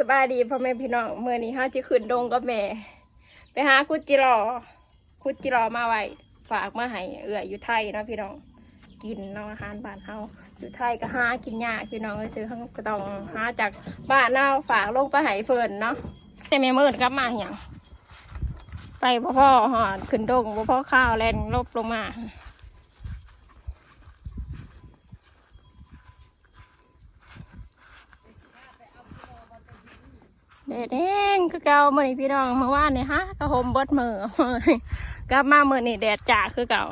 สบายดีพ่อแม่พี่น้องเมื่อนี้ห้าจะขึ้นดงกับแม่ ไปหาคุดจิรอ คุดจิรอมาไว้ฝากมาให้เอื่อยอยู่ไทยนะพี่น้อง กินเนาะอาหารบ้านเฮาอยู่ไทยก็หากินยากพี่น้องเอ้ยซื้อข้างก็ต้องหาจากบ้านเนาฝากลงไปให้เพิ่นเนาะแต่แม่มืดกลับมาอย่างไปพ่อพ่อหอดขึ้นดงพ่อพ่อข้าวแลนลบลงมา เด็ดเองคือเก่าเมื่อนี้พี่น้องเมื่อวานนี่ฮะกระหมบดมือมื้อนี้กลับมาเมื่อนี้แดดจ่าคือเก่า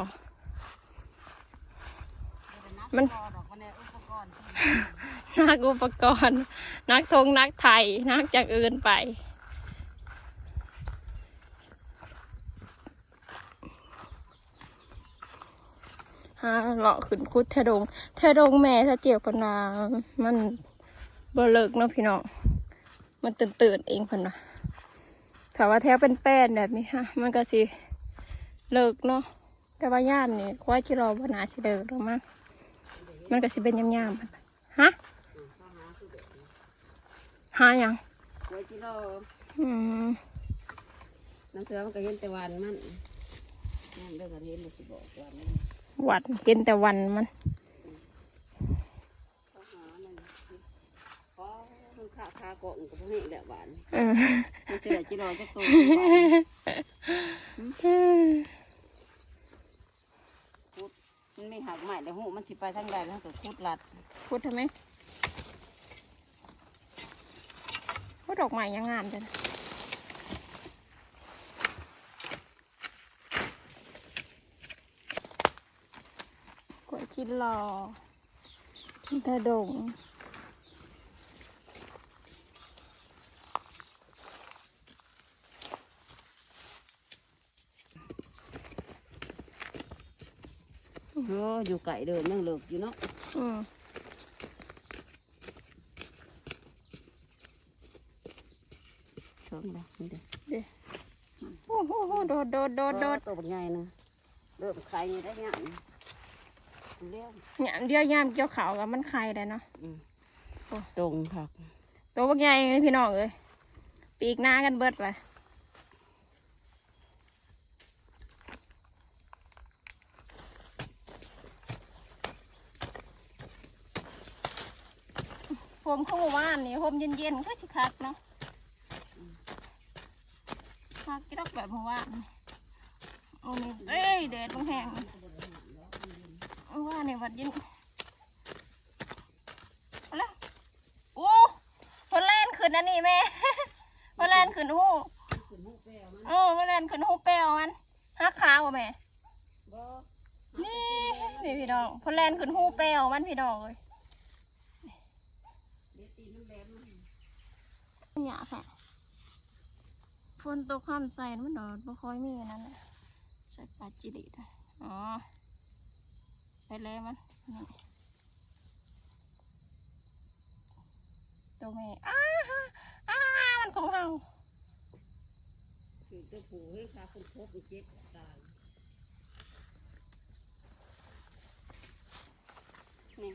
มันนักอุปกรณ์ นักทงนักไทยนักจากอื่นไปฮะเลาะขึ้นคุดเทดงเทดงแม่ถ้าเจียวพนามันเบเลิกเนาะพี่น้อง มันตื่นตื่นๆเองพนนะถ้าว่าแท้เป็นแป้นแบบนี้ฮะ มันก็สิเลิกเนาะ แต่ว่าย่ามนี่ควายที่รอบนาสิเลิกหรอกมั้งมันก็สิเป็นย่ำย่ามๆฮะหาอย่างไว้ที่รออืมน้ำเสือมันก็เห็นแต่วันมันนั่นเรื่องกันเห็นมันสิบอกวันมันหวัดกินแต่วันมัน เขาหานั่นเพราะ มันขาคาเกาะมันก็บ่ให้แหละหวานเออมันเสือจีรอจะโตคุดมันไม่หักใหม่แต่หูมันสิไปทางใดแล้วก็คุดลัดพูดทำไมพูดดอกไม้ยังงามจังกล้วยกินรอกินตะดง เอออยู่ไก่เดิมยังเลิกอยู่เนาะอืมชมเลยนี่เด้อโอ้โหโดดโดดโดดโดดตัวบางใหญ่นะเริ่มไข่ได้ยังเลี้ยงเนี่ยเดียวยามเกี่ยวขาวกับมันไข่เลยเนาะตรงค่ะตัวบักใหญ่เลยพี่น้องเอ้ยปีกหน้ากันเบิดเลย มเข้ามาว่านนี่ผมเย็นๆก็สิคักเนาะคักกี่ดอกแบบเมื่อวานโอ้นี่เอ้ยแดดมันแห้งเมื่อวานนี่วัดเย็นเอาละโอ้เพนแลนขึ้นอันนี้แม่เพนแลนขึ้นหูเออเพนแลนขึ้นหูแป้วมันหักขาบ่แม่นี่นี่พี่น้องเพนแลนขึ้นหูแป้วมันพี่น้องเลยห ยาค่ะฝนตกข้ามใส่มันดอดบ่ค่อยมีอันนั้นแหละใส่ปลาจิรินะอ๋อไปเลยมันนี่ตัวแม่อ้าฮะอ้ามันของเราคือจะผูให้ขาคนพบอีกเจ็บตายนี่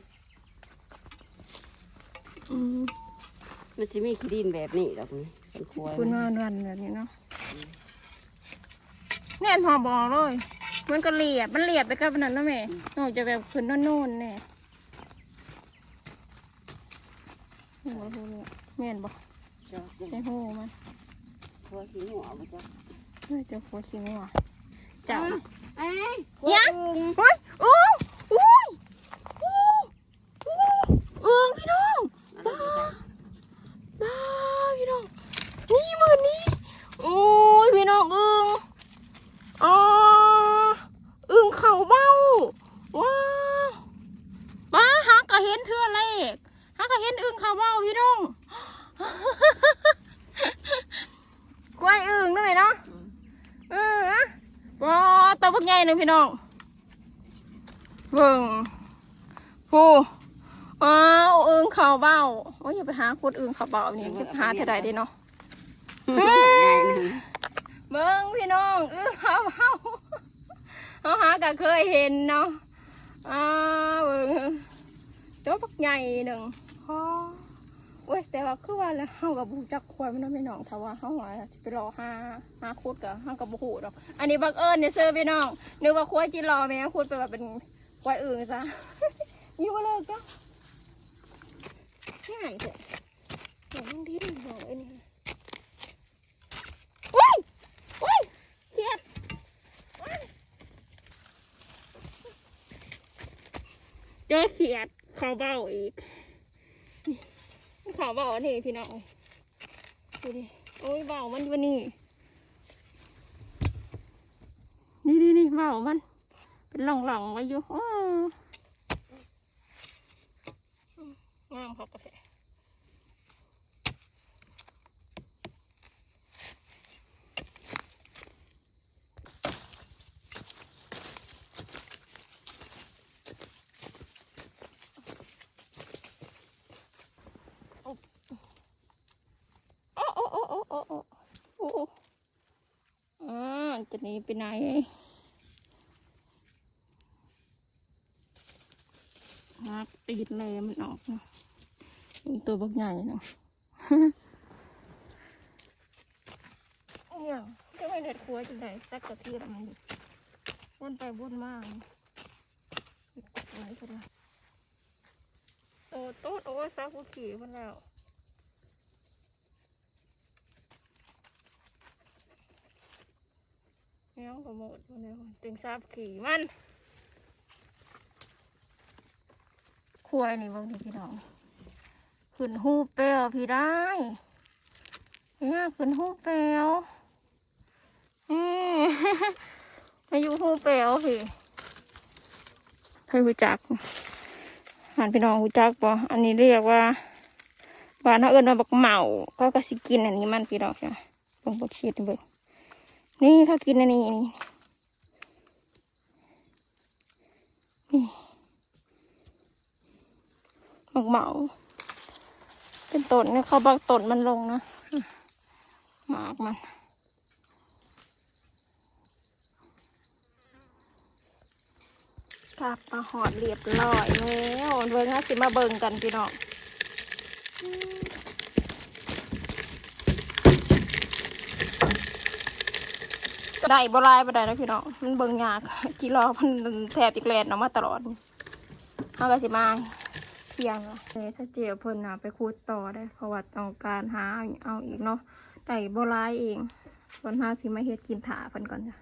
อืม มันจะมีขี้ดินแบบนี้ดอกนี่เป็นควายคุณว่าวันแบบนี้เนาะเนี่ยพอบอกเลยมันก็เรียบมันเรียบไปกับอันนั้นนะแม่นอกจากแบบขึ้นโน่นๆเนี่ยนี่บ่รู้เลยแม่นบอกเจ้าจะใช่หูมันควายสีหัวมันจะเฮ้ยเจ้าโคชิมัวเจ้าเอ้ยยังเฮ้ยอุ้งอุ้งอุ้งอุ้งพี่น้อง อะไรจะได้ บ้าพี่น้อง นี่มือนี้โอ้ยพี่น้องอึงอ๋ออึงเข่าเบ้า ว้าวว้าฮักก็เห็นเทือเลขฮักก็เห็นอึงเขาเบ้าพี่น้องกล้วยอึงได้ไหมเนาะเอออะว้าตัวพวกใหญ่หนึ่งพี่น้องเบิ่งผู้อ้าวอึงเขาเบ้าโอ้ยอย่าไปหาคนอึงเขาเบ้านี่จะหาเท่าใดดีเนาะเบิ่งพี่น้องอึงเขาเบ้าเขาหาก็เคยเห็นเนาะอ้าวเบิ่ง ตัวพักใหญ่หนึ่งพอโอ้ยแต่ว่าคือว่าแล้วเฮากับบูจักควายมันเนาะพี่น้องถ้าว่าเฮาว่าสิไปรอหาหาคุดกับเฮากับบ่ฮู้ดอก อันนี้บังเอิญเนี่ยเซอร์พี่น้องนึกว่าควายจิรอแม่คุดไปว่าเป็นควายอื่นซะอยู่บ่เลิกจ้ะง่ายเถอะเดี๋ยวมึงดิ้นบอกไอ้นี่ว้ายว้ยเขียดเจอเขียด เขาเบ้าอีกขาวเบ้าอันนี้พี่น้องดูดิโอ้ยเบ้ามันวันนี้นี่นี่นี่เบ้ามัน เป็นหล่องหล่องๆไว้อยู่อ้องามเขากระแสโอ้โอ้โอ้โอ้โอ้โอ้โอ้อ่า จะหนีไปไหนหักตีนเลยมันออกเนาะตัวบักใหญ่เนาะเนี่ยจะไม่เด็ดครัวจังไดสักกะทิละมันวนไปวนมาไหนก็ได้โอ้โต๊ดโอ้ซักกูขี่มันแล้ว เนี่ยก็หมดแล้ตึงซับขี่มันควยนี่บางทีพี่น้องขึ้นหูเปลวพี่ได้เนี่ยขึ้นหูเปลวอืมอายุหูเปลวพี่ให้รู้จักหันพี่น้องรู้จักปะอันนี้เรียกว่าบ้านเขาเอิ้นว่าบักเหมาก็กระสิกินอันนี้มันพี่น้องจ้ะเบิ่งบดชีดเบิ่ง นี่เขากินอันนี้นี่นี่หมกเหมาเป็นต้นเนี่ยเขาบักต้นมันลงนะหมากมันกลับมาหอดเรียบร้อยแล้วเบิ่งฮะสิมาเบิ่งกันพี่น้อง ได้บ่หลายบ่ได้นะพี่น้องมันเบิ่งยากกีรอมันแทบอีกแลนออกมาตลอดเขาก็สิมาเที่ยงเลยถ้าเจียเพิ่นน่ะไปคูดต่อได้เพราะว่าต้องการหาเอาอีกเนาะได้บ่ร้ายเองวันหาสิมาเฮ็ดกินถาเพิ่นก่อนจ้ะ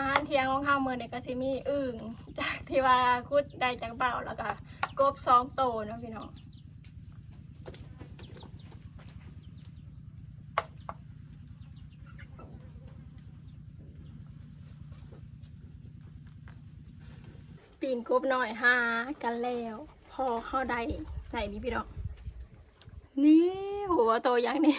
อาหาร เทียงของข้าวเมื้อนี้ก็สิมีอึ่งจากที่ว่าคุดได้จากเบ้าแล้วก็กบสองโตนะพี่น้องปีนกบหน่อยหากันแล้ว พอเข้าได้ไหนนี่พี่น้องนี่หัวโตอย่างนี้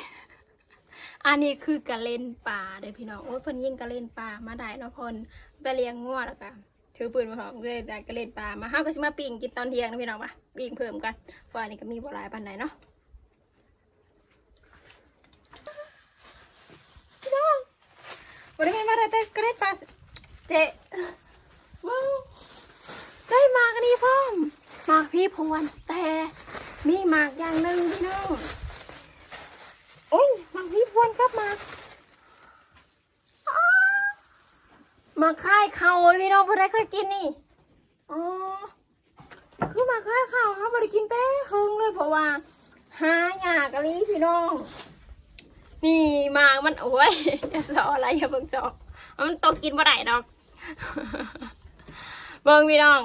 อันนี้คือกระเล่นป่าเด้อพี่น้องโอ้ยเพิ่นยิงกระเล่นป่ามาได้เนาะเพิ่นไปเลี้ยงงัวแล้วก็ถือปืนมาพร้อมเลยได้กระเล่นป่ามาห้าก็สิมาปิ้งกินตอนเที่ยงนะพี่น้องปะปิ้งเพิ่มกันเพราะอันนี้ก็มีบ่หลายปานใดเนาะพี่น้องวันนี้มาได้แต่กระเล่นป่าเจ๊ว้าวได้หมากอันนี้พร้อมหมากพี่พวนแต่มีหมากอย่างหนึ่งพี่น้อง โอ้ยมังพี่พวนครั บมา มาค่ายเขาเว้พี่น้องเพื่อนได้เคยกินนี่อ๋อคือมาค่ายเขาเขาไม่ได้กินเต้ครึ่งเลยเพราะว่าหาหยากอะไรพี่น้อง นี่หมากมันโอ้ยอย่าสออะไรอย่าเบิ่งจอกมันตกกินบ่ได้ดอกเบิ่งพี่น้อง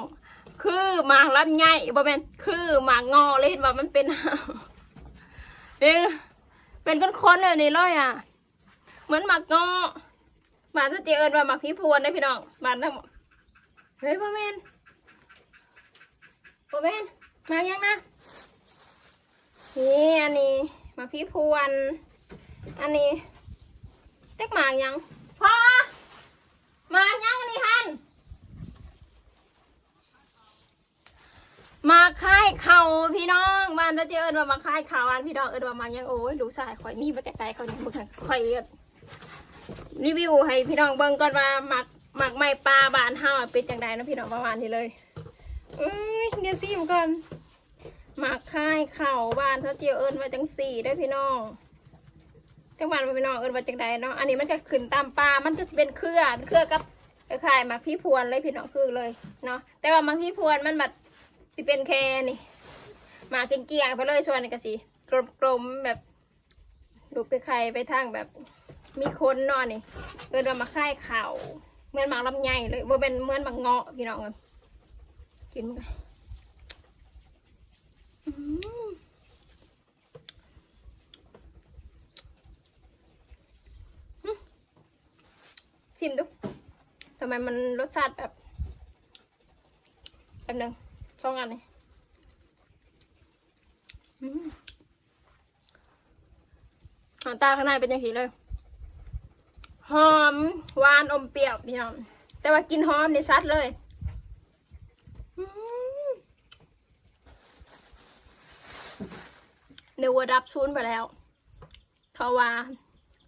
คือหมากลำไยบ่แม่นคือหมากงอเลยเห็นว่ามันเป็นเป็น เป็นก้อนๆเลยนี่เลยอะ เหมือนหมากงอหมาจะเจเอิญว่าหมากพี่พวนได้พี่น้องหมาทั้งหมดเฮ้ยพ่อแม่นพ่อแม่นมายังนะนี่อันนี้หมากพี่พวนอันนี้จักหมากยังพ่อมายังอันนี้ฮัน มาค่ายเข่าพี่น้องบ้านถ้าเจอเอิญว่ามาค่ายเข่าบ้านพี่น้องเอิญว่ามายังโอ้ยลูกชายข่อยนี่มาแต่ไกลเขาเนี่มึงข่อยรีวิวให้พี่น้องเบิ่งก่อนว่าหมักหมักไม่ปลาบานเฮาเป็นจังไดนะพี่น้องประมาณนี้เลยเอ้ยเดี๋ยวซิมก่อนหมักค่ายเข่าบานถ้าเจอเอิญว่าจังสี่ได้พี่น้องจังหวัดพี่น้องเอิญว่าจังไดเนาะอันนี้มันก็ขึ้นตามปลา มันก็จะเป็นเครือเครือกับคล้ายๆหมักพี่พวนเลยพี่น้องคือเลยเนาะแต่ว่าหมักพี่พวนมันแบบ สิเป็นแค่นี่หมาเกลียงๆไปเลยส่วนนี้ก็สิกลมๆแบบลูกไปไข่ไปทางแบบ มีคนนอนนี่เออเรามาค่ายเข่าเหมือนหมากลำไยเลยว่าเป็นเหมือนหมากเงาะพี่น้องกันกินมั้ยชิมดูทำไมมันรสชาติแบบแบบหนึ่ง ช่องอันนี้อืมหางตาข้างในเป็นยังไงเลยหอมหวานอมเปรี้ยวพี่น้องแต่ว่ากินหอมนี่ชัดเลยเดี๋ยวว่าดับชุนไปแล้วเพราว่า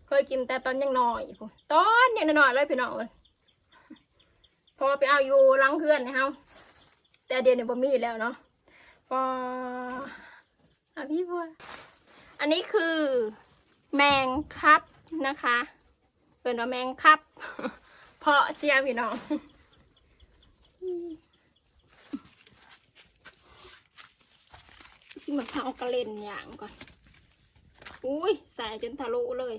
เคยกินแต่ตอนยังน้อยตอนยังน้อยเลยพี่น้องเลยพอไปเอาอยู่หลังเพื่อนนะเฮา แต่เดียวนี้บ่มีแล้วเนาะปออะพี่บัวอันนี้คือแมงครับนะคะเป็นว่าแมงครับ เพาะเชียร์พี่น้องสิมาเผากระเล่นอย่างก่อน อุ้ยใส่จนทะลุเลย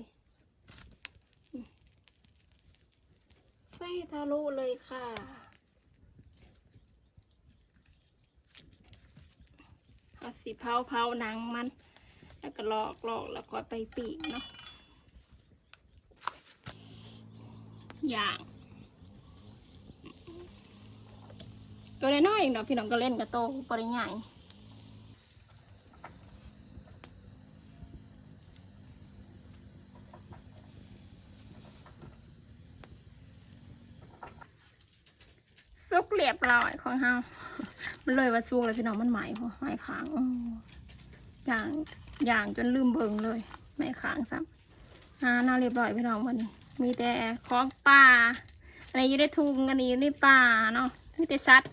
ใส่ทะลุเลยค่ะ เอา สีเผาเผาหนังมัน แล้วก็ลอกลอกแล้วก็ไปปีกเนาะอย่างตัวน้อยๆเองดอกพี่น้องก็เล่นกับโตปริใหญ่สุกเรียบร้อยของเฮา มันเลยว่าสุกเลยพี่น้องมันไหมหัวไหมขางอ้ออย่างอย่างจนลืมเบิงเลยไหมขางซ้ำหาหน้าเรียบร้อยพี่น้องวันนี้ มีแต่ของป่าอะไรอยู่ในทุงกันนี้อยู่ในป่าเนาะมีแต่สัตว์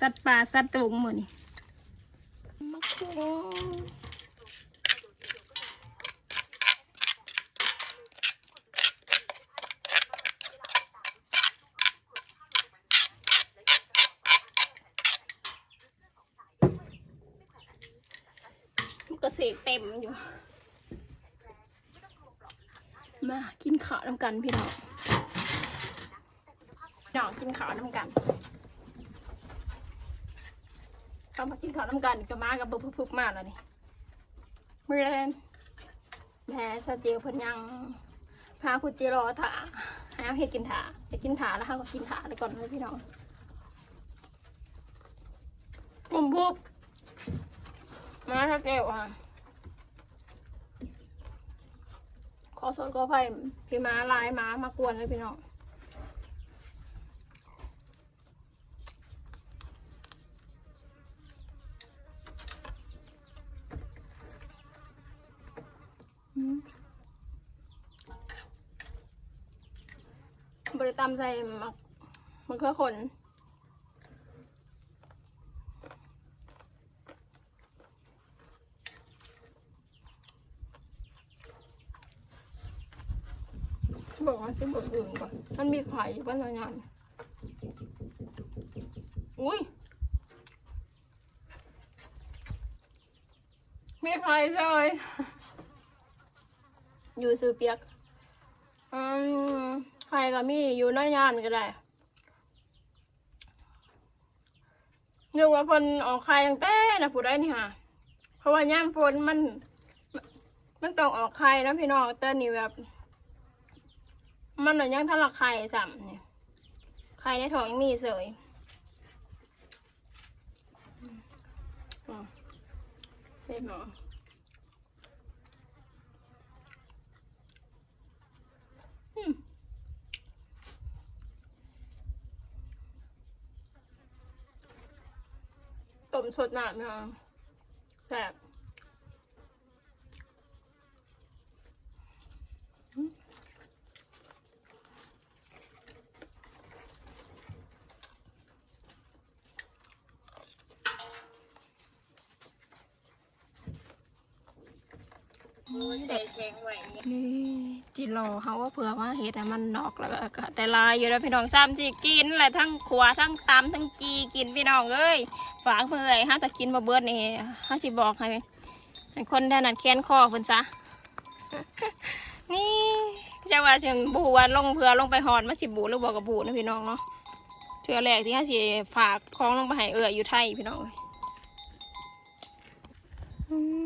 สัตว์ป่าสัตว์ตุงหมดนี่มะคุง มันก็เสกเต็มอยู่ มากินข้าวน้ำกันพี่น้องน้องกินข้าวน้ำกันเขามากินข้าวน้ำกันก็มากับบึบพึบๆมาแล้วนี่เมื่อแรงแม่ชาเจียวเพิ่นยังพาคุณจิรอถาให้อาเห็ดกินถาไปกินถาแล้วเขาก็กินถาแล้วก่อนเลยพี่น้องปุ่มพุบ มาชาเจียวอะ ขอโทษขออภัยพี่ม้าลายม้ามากวนเลยพี่น้องบริตามใจมักมันคือคนบอกว่าจะบทอื่นก่อน มันมีไข่บ้านเรางานอุ้ยมีไข่เลย อยู่ซื้อเปียก อืมไข่ก็มีอยู่หน้างานก็ได้นึกว่าเพิ่นออกไข่ตั้งแต่นะผู้ได้นี่ค่ะ เพราะว่าย่ามฝนมัน มันต้องออกไข่นะพี่น้องแต่นี่แบบ มันน่ะยังทะลักไข่ซ้ำเนี่ยไข่ในท้องยังมีเสยเรียบร้อยอืมสดน้ำนะคะแซ่บนี่ จิโร่เขาว่าเผื่อว่าเห็ดมันนอกแล้วก็ก็ได้ลายอยู่แล้วพี่น้องซ้ำที่กินแหละทั้งขวาทั้งตำทั้งจีกินพี่น้องเอ้ยฝากเพื่อยฮะแต่กินมาเบิดนี่ฮะสิบอกให้ให้คนด้านนั้นแค้นคอคุณซะนี่จะว่าถึงบูวันลงเพื่อลงไปหอดมาสิบูหรือบอกกับบูนะพี่น้องเนาะเทือแรกที่ฮะสิฝากคล้องลงไปให้เอื้ออยู่ไทยพี่น้องอืม